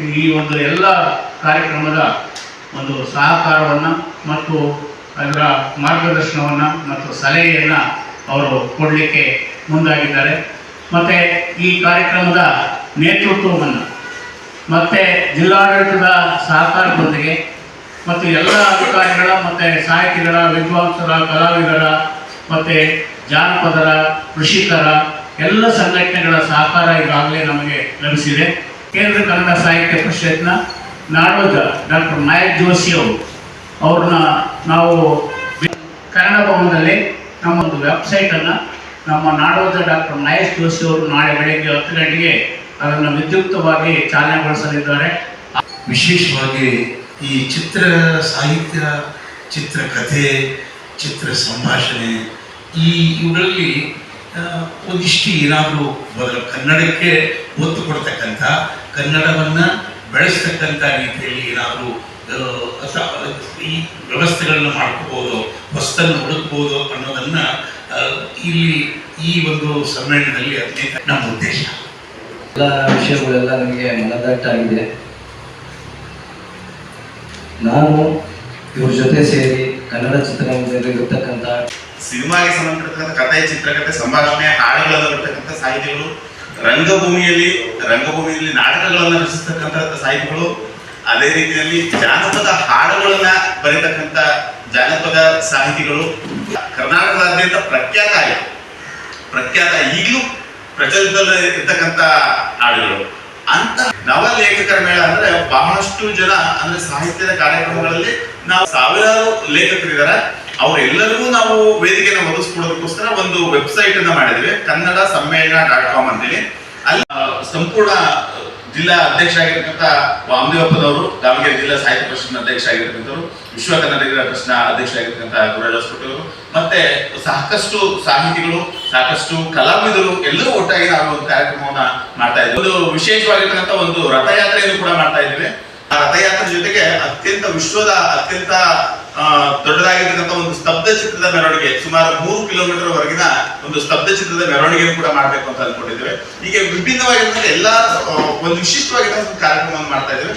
ಈ ಒಂದು ಎಲ್ಲ ಕಾರ್ಯಕ್ರಮದ ಒಂದು ಸಹಕಾರವನ್ನು ಮತ್ತು ಅದರ ಮಾರ್ಗದರ್ಶನವನ್ನು ಮತ್ತು ಸಲಹೆಯನ್ನು ಅವರು ಕೊಡಲಿಕ್ಕೆ ಮುಂದಾಗಿದ್ದಾರೆ. ಮತ್ತು ಈ ಕಾರ್ಯಕ್ರಮದ ನೇತೃತ್ವವನ್ನು, ಮತ್ತು ಜಿಲ್ಲಾಡಳಿತದ ಸಹಕಾರದೊಂದಿಗೆ, ಮತ್ತು ಎಲ್ಲ ಅಧಿಕಾರಿಗಳ, ಮತ್ತು ಸಾಹಿತಿಗಳ, ವಿದ್ವಾಂಸರ, ಕಲಾವಿದರ, ಮತ್ತು ಜಾನಪದರ, ಕೃಷಿಕರ, ಎಲ್ಲ ಸಂಘಟನೆಗಳ ಸಹಕಾರ ಈಗಾಗಲೇ ನಮಗೆ ಲಭಿಸಿದೆ. ಕೇಂದ್ರ ಕನ್ನಡ ಸಾಹಿತ್ಯ ಪರಿಷತ್ನ ನಾಡೋಜ ಡಾಕ್ಟರ್ ನಾಯಕ್ ಜೋಶಿ ಅವರು. ಅವ್ರನ್ನ ನಾವು ಕನ್ನಡ ಭವನದಲ್ಲಿ ನಮ್ಮ ಒಂದು ವೆಬ್ಸೈಟನ್ನು ನಮ್ಮ ನಾಡೋಜ ಡಾಕ್ಟರ್ ನಾಯಕ್ ಜೋಶಿ ಅವರು ನಾಳೆ ಬೆಳಗ್ಗೆ ಹತ್ತು ಗಂಟೆಗೆ ಅದನ್ನು ವಿದ್ಯುಕ್ತವಾಗಿ ಚಾಲನೆಗೊಳಿಸಲಿದ್ದಾರೆ. ವಿಶೇಷವಾಗಿ ಈ ಚಿತ್ರ ಸಾಹಿತ್ಯ ಚಿತ್ರಕಥೆ ಚಿತ್ರ ಸಂಭಾಷಣೆ ಈ ಇವುಗಳಲ್ಲಿ ಒಂದಿಷ್ಟು ಏನಾದರೂ ಬದಲು ಕನ್ನಡಕ್ಕೆ ಒತ್ತು ಕೊಡ್ತಕ್ಕಂಥ ಕನ್ನಡವನ್ನು ಬೆಳೆಸ್ತಕ್ಕಂಥ ರೀತಿಯಲ್ಲಿ ಏನಾದರೂ ಈ ವ್ಯವಸ್ಥೆಗಳನ್ನ ಮಾಡ್ಕೋಬೋದು ಹೊಸ್ತನ್ನು ಹುಡುಕ್ಬೋದು ಅನ್ನೋದನ್ನ ಇಲ್ಲಿ ಈ ಒಂದು ಸಮ್ಮೇಳನದಲ್ಲಿ ಅದೇ ನಮ್ಮ ಉದ್ದೇಶ. ಎಲ್ಲ ವಿಷಯಗಳೆಲ್ಲ ನನಗೆ ಮನದಟ್ಟಾಗಿದೆ ನಾನು ಇವ್ರ ಜೊತೆ ಸೇರಿ ಕನ್ನಡ ಚಿತ್ರರಂಗದಲ್ಲಿ ಇರತಕ್ಕಂಥ ಸಿನಿಮಾಗೆ ಸಂಬಂಧಪಟ್ಟಂತ ಕಥೆ ಚಿತ್ರಕಥೆ ಸಂಭಾಷಣೆ ಹಾಡುಗಳನ್ನು ಬರ್ತಕ್ಕಂಥ ಸಾಹಿತಿಗಳು ರಂಗಭೂಮಿಯಲ್ಲಿ ರಂಗಭೂಮಿಯಲ್ಲಿ ನಾಟಕಗಳನ್ನು ರಚಿಸ್ತಕ್ಕಂಥ ಸಾಹಿತಿಗಳು, ಅದೇ ರೀತಿಯಲ್ಲಿ ಜಾನಪದ ಹಾಡುಗಳನ್ನ ಬರೀತಕ್ಕಂಥ ಜಾನಪದ ಸಾಹಿತಿಗಳು. ಕರ್ನಾಟಕದಾದ್ಯಂತ ಪ್ರಖ್ಯಾತ ಆಗಿದೆ ಪ್ರಖ್ಯಾತ ಈಗಲೂ ಪ್ರಚಲಿತದಲ್ಲಿ ಇರ್ತಕ್ಕಂಥ ಹಾಡುಗಳು. ಅಂತ ನವ ಲೇಖಕರ ಮೇಳ ಅಂದ್ರೆ ಬಹಳಷ್ಟು ಜನ ಅಂದ್ರೆ ಸಾಹಿತ್ಯದ ಕಾರ್ಯಕ್ರಮಗಳಲ್ಲಿ ನಾವು ಸಾವಿರಾರು ಲೇಖಕರಿದ್ದಾರೆ. ಅವರೆಲ್ಲರಿಗೂ ನಾವು ವೇದಿಕೆನ ಒದಗಿಸ್ಕೊಡೋದಕ್ಕೋಸ್ಕರ ಒಂದು ವೆಬ್ಸೈಟ್ ಅನ್ನ ಮಾಡಿದ್ವಿ, ಕನ್ನಡ ಸಮ್ಮೇಳನ ಡಾಟ್ ಕಾಮ್ ಅಂತೇಳಿ. ಅಲ್ಲಿ ಸಂಪೂರ್ಣ, ಜಿಲ್ಲಾ ಅಧ್ಯಕ್ಷ ಆಗಿರ್ತಕ್ಕಂಥ ವಾಮದೇವಪ್ಪನವರು, ದಾವಣಗೆರೆ ಜಿಲ್ಲಾ ಸಾಹಿತ್ಯ ಪರಿಷತ್ನ ಅಧ್ಯಕ್ಷ ಆಗಿರ್ತಕ್ಕಂಥವ್ರು, ವಿಶ್ವ ಕನ್ನಡಿಗರ ಪ್ರಶ್ನ ಅಧ್ಯಕ್ಷ ಆಗಿರ್ತಕ್ಕಂಥ ಗುರುರಾಜ್ ಮತ್ತೆ ಸಾಕಷ್ಟು ಸಾಹಿತಿಗಳು, ಸಾಕಷ್ಟು ಕಲಾವಿದರು ಎಲ್ಲರೂ ಒಟ್ಟಾಗಿ ನಾವು ಒಂದು ಕಾರ್ಯಕ್ರಮವನ್ನ ಮಾಡ್ತಾ ಇದ್ದೀವಿ ಒಂದು ವಿಶೇಷವಾಗಿರ್ತಕ್ಕಂಥ ಒಂದು ರಥಯಾತ್ರೆಯನ್ನು ಕೂಡ ಮಾಡ್ತಾ ಇದ್ದೀವಿ. ಆ ರಥಯಾತ್ರೆ ಜೊತೆಗೆ ಅತ್ಯಂತ ವಿಶ್ವದ, ಅತ್ಯಂತ ದೊಡ್ಡದಾಗಿರ್ತಕ್ಕಂಥ ಒಂದು ಸ್ತಬ್ಧ ಚಿತ್ರದ ಮೆರವಣಿಗೆ ಸುಮಾರು ಮೂರು ಕಿಲೋಮೀಟರ್ ವರೆಗಿನ ಒಂದು ಸ್ತಬ್ಧ ಚಿತ್ರದ ಮೆರವಣಿಗೆ ಕೂಡ ಮಾಡಬೇಕು ಅಂತ ಅನ್ಕೊಂಡಿದ್ದೇವೆ. ಹೀಗೆ ವಿಭಿನ್ನವಾಗಿರ್ತಕ್ಕಂಥ ಎಲ್ಲ ಒಂದು ವಿಶಿಷ್ಟವಾಗಿರ್ತಕ್ಕಂಥ ಕಾರ್ಯಕ್ರಮವನ್ನು ಮಾಡ್ತಾ ಇದ್ದೇವೆ.